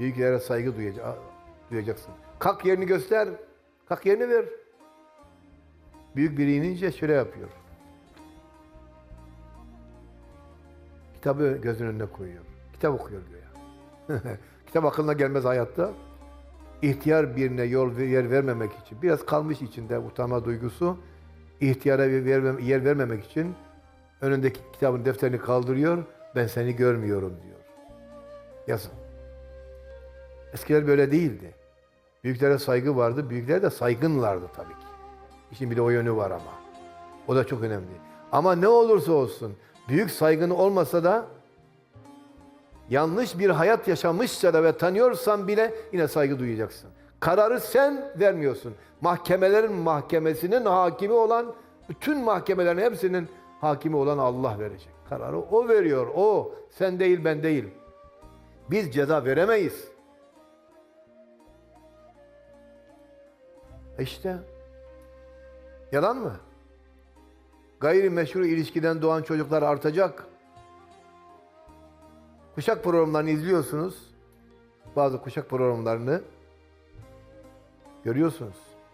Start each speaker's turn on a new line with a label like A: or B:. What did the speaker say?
A: Büyüklere saygı duyaca- duyacaksın. Kalk yerini göster. Kalk yerini ver. Büyük biri inince şöyle yapıyor. Kitabı gözünün önüne koyuyor. Kitap okuyor diyor ya. Kitap aklına gelmez hayatta. İhtiyar birine yol yer vermemek için, biraz kalmış içinde utanma duygusu, ihtiyara yer vermemek için önündeki kitabın defterini kaldırıyor, ben seni görmüyorum diyor. Yazın. Eskiler böyle değildi. Büyüklere saygı vardı, büyüklere de saygınlardı tabii ki. İşin bir de o yönü var ama. O da çok önemli. Ama ne olursa olsun, büyük saygın olmasa da yanlış bir hayat yaşamışsa da ve tanıyorsan bile yine saygı duyacaksın. Kararı sen vermiyorsun. Mahkemelerin mahkemesinin hakimi olan, bütün mahkemelerin hepsinin hakimi olan Allah verecek. Kararı o veriyor, o. Sen değil, ben değil. Biz ceza veremeyiz. E İşte. Yalan mı? Gayrimeşru ilişkiden doğan çocuklar artacak. Kuşak programlarını izliyorsunuz. Bazı kuşak programlarını görüyorsunuz.